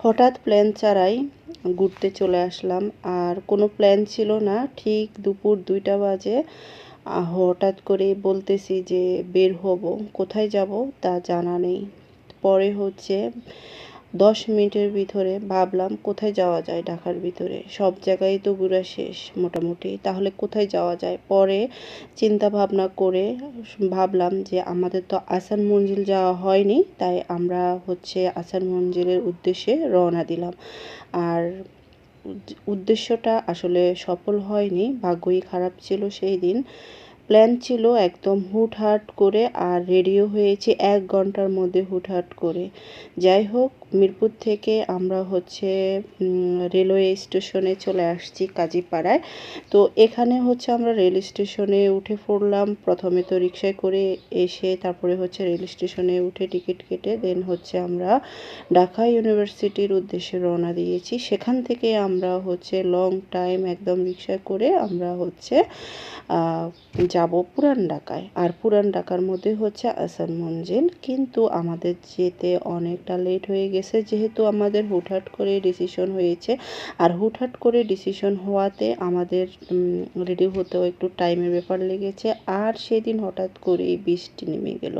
হঠাৎ প্ল্যান ছাড়াই ঘুরতে চলে আসলাম। আর কোনো প্ল্যান ছিল না। ঠিক দুপুর দুইটা বাজে। হঠাৎ করে বলতেছি যে বের হব, কোথায় যাব তা জানা নেই। পরে হচ্ছে দশ মিনিটের ভিতরে ভাবলাম, কোথায় যাওয়া যায় ঢাকার ভিতরে? সব জায়গায় তো ঘোরা শেষ মোটামুটি। তাহলে কোথায় যাওয়া যায়? পরে চিন্তা ভাবনা করে ভাবলাম যে, আমাদের তো আসান মঞ্জিল যাওয়া হয়নি, তাই আমরা হচ্ছে আসান মঞ্জিলের উদ্দেশ্যে রওনা দিলাম। আর উদ্দেশ্যটা আসলে সফল হয়নি, ভাগ্যই খারাপ ছিল সেই দিন। প্ল্যান ছিল একদম হুটহাট করে আর রেডিও হয়েছে এক ঘণ্টার মধ্যে হুটহাট করে। যাই হোক, মিরপুর থেকে আমরা হচ্ছে রেলওয়ে স্টেশনে চলে আসছি কাজীপাড়ায়। তো এখানে হচ্ছে আমরা রেল স্টেশনে উঠে পড়লাম। প্রথমে তো রিক্সায় করে এসে তারপরে হচ্ছে রেল স্টেশনে উঠে টিকিট কেটে দেন হচ্ছে আমরা ঢাকা ইউনিভার্সিটির উদ্দেশ্যে রওনা দিয়েছি। সেখান থেকে আমরা হচ্ছে লং টাইম একদম রিক্সায় করে আমরা হচ্ছে যাব পুরান ঢাকায়। আর পুরান ঢাকার মধ্যে হচ্ছে আসান মঞ্জিল। কিন্তু আমাদের যেতে অনেকটা লেট হয়ে গেছে। যেহেতু আমাদের হুটহাট করে ডিসিশন হয়েছে। আর হুটহাট করে ডিসিশন হওয়াতে আমাদের রেডি হতেও একটু টাইমের ব্যাপার লেগেছে। আর সেদিন হঠাৎ করেই বৃষ্টি নেমে গেল।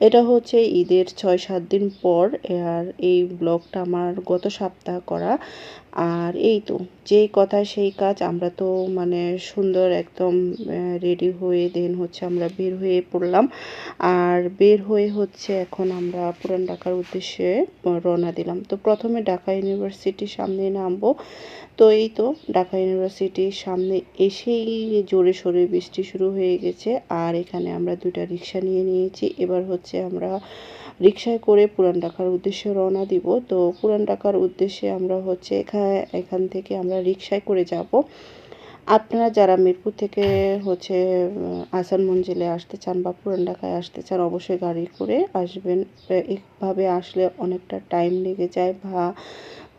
এটা হচ্ছে ঈদের ছয়, সাত দিন পর। আর এই ব্লগটা আমার গত সপ্তাহ করা। আর এই তো, যেই কথা সেই কাজ আমরা তো মানে সুন্দর একদম রেডি হয়ে দেন হচ্ছে আমরা বের হয়ে পড়লাম। আর বের হয়ে হচ্ছে এখন আমরা পুরান ঢাকার উদ্দেশ্যে রওনা দিলাম। তো প্রথমে ঢাকা ইউনিভার্সিটির সামনে নামবো। তো এই তো ঢাকা ইউনিভার্সিটির সামনে এসেই জোরে সোরে বৃষ্টি শুরু হয়ে গেছে। আর এখানে আমরা দুইটা রিক্সা নিয়ে নিয়েছি। এবার হচ্ছে আমরা রিক্সায় করে পুরান ঢাকার উদ্দেশ্যে রওনা দিব। তো পুরান ঢাকার উদ্দেশ্যে আমরা হচ্ছে এখানে এখান থেকে আমরা রিক্সায় করে যাব। আপনারা যারা মিরপুর থেকে হচ্ছে আসান মঞ্জিলে আসতে চান বা পুরান ঢাকায় আসতে চান, অবশ্যই গাড়ি করে আসবেন। এইভাবে আসলে অনেকটা টাইম লেগে যায় বা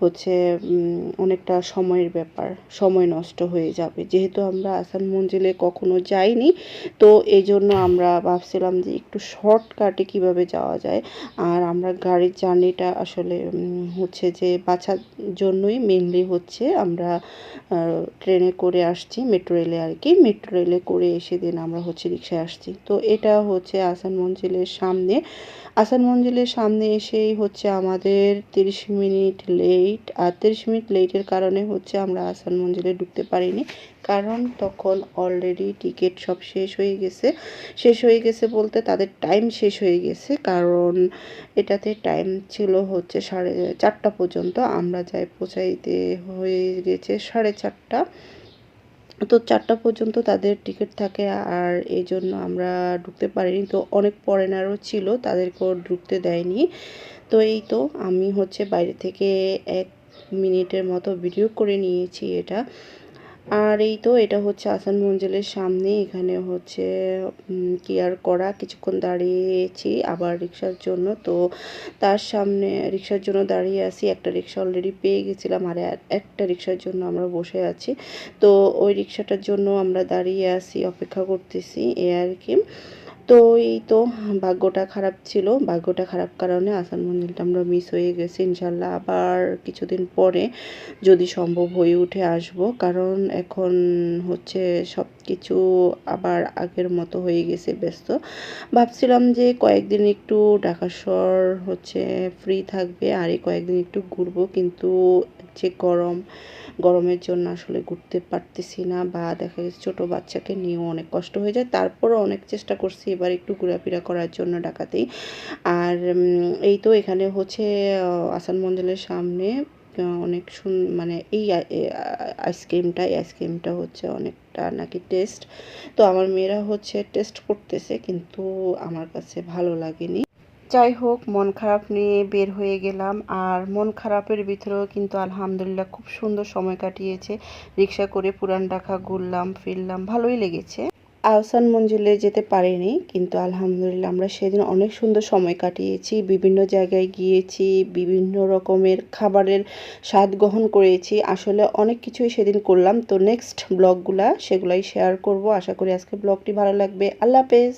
হচ্ছে অনেকটা সময়ের ব্যাপার, সময় নষ্ট হয়ে যাবে। যেহেতু আমরা আসান মঞ্জিলে কখনো যাইনি, তো এই জন্য আমরা ভাবছিলাম যে একটু শর্টকাটে কীভাবে যাওয়া যায়। আর আমরা গাড়ির জার্নিটা আসলে হচ্ছে যে বাঁচার জন্যই মেনলি হচ্ছে আমরা ট্রেনে করে আসছি মেট্রো রেলে আর কি। মেট্রো রেলে করে এসে দিন আমরা হচ্ছে রিক্সায় আসছি। তো এটা হচ্ছে আসান মঞ্জিলের সামনে। আসান মঞ্জিলের সামনে এসেই হচ্ছে আমাদের তিরিশ মিনিট লেট আর তিরিশ মিনিট লেটের কারণে হচ্ছে আমরা আসান মঞ্জিলে ঢুকতে পারিনি। কারণ তখন অলরেডি টিকিট সব শেষ হয়ে গেছে। শেষ হয়ে গেছে বলতে তাদের টাইম শেষ হয়ে গেছে। কারণ এটাতে টাইম ছিল হচ্ছে সাড়ে চারটা পর্যন্ত। আমরা যাই পৌঁছাইতে হয়ে গেছে সাড়ে চারটা। তো চারটা পর্যন্ত তাদের টিকিট থাকে আর এই জন্য আমরা ঢুকতে পারিনি। তো অনেক ফরেনারও ছিল, তাদেরকেও ঢুকতে দেয়নি। তো এই তো আমি হচ্ছে বাইরে থেকে এক মিনিটের মতো ভিডিও করে নিয়েছি এটা। আর এই তো এটা হচ্ছে আসান মঞ্জিলের সামনে, এখানে হচ্ছে কেয়ার করা। কিছুক্ষণ দাঁড়িয়েছি আবার রিক্সার জন্য। তো তার সামনে রিক্সার জন্য দাঁড়িয়ে আছি। একটা রিক্সা অলরেডি পেয়ে গেছিলাম, আর একটা রিক্সার জন্য আমরা বসে আছি। তো ওই রিক্সাটার জন্য আমরা দাঁড়িয়ে আছি, অপেক্ষা করতেছি এ আর কি। তো এই তো, ভাগ্যটা খারাপ ছিল। ভাগ্যটা খারাপ কারণে আসান মঞ্জিলটা আমরা মিস হয়ে গেছি, ইনশাল্লাহ। আবার কিছুদিন পরে যদি সম্ভব হয়ে উঠে আসব, কারণ এখন হচ্ছে সব কিছু আবার আগের মতো হয়ে গেছে, ব্যস্ত। ভাবছিলাম যে কয়েকদিন একটু ঢাকা শহর হচ্ছে ফ্রি থাকবে, আর এই কয়েকদিন একটু ঘুরবো, কিন্তু যে গরম, গরমের জন্য আসলে ঘুরতে পারতেছি না বা দেখা গেছে ছোটো বাচ্চাকে নিয়েও অনেক কষ্ট হয়ে যায়। তারপরও অনেক চেষ্টা করছি এবার একটু ঘোরাফেরা করার জন্য ঢাকাতেই। আর এই তো এখানে হচ্ছে আসান মঞ্জলের সামনে অনেক সুন মানে এই আইসক্রিমটা এই আইসক্রিমটা হচ্ছে অনেকটা নাকি টেস্ট। তো আমার মেয়েরা হচ্ছে টেস্ট করতেছে কিন্তু আমার কাছে ভালো লাগেনি। যাই হোক মন খারাপ নিয়ে বের হয়ে গেলাম আর মন খারাপের ভিতরেও কিন্তু আলহামদুলিল্লাহ খুব সুন্দর সময় কাটিয়েছে। রিক্সা করে পুরান ঢাকা ঘুরলাম, ফিরলাম, ভালোই লেগেছে। আহসান মঞ্জিলে যেতে পারিনি, কিন্তু আলহামদুলিল্লাহ আমরা সেদিন অনেক সুন্দর সময় কাটিয়েছি। বিভিন্ন জায়গায় গিয়েছি, বিভিন্ন রকমের খাবারের স্বাদ গ্রহণ করেছি। আসলে অনেক কিছুই সেদিন করলাম। তো নেক্সট ব্লগগুলা সেগুলাই শেয়ার করব। আশা করি আজকে ব্লগটি ভালো লাগবে। আল্লাহ হাফেজ।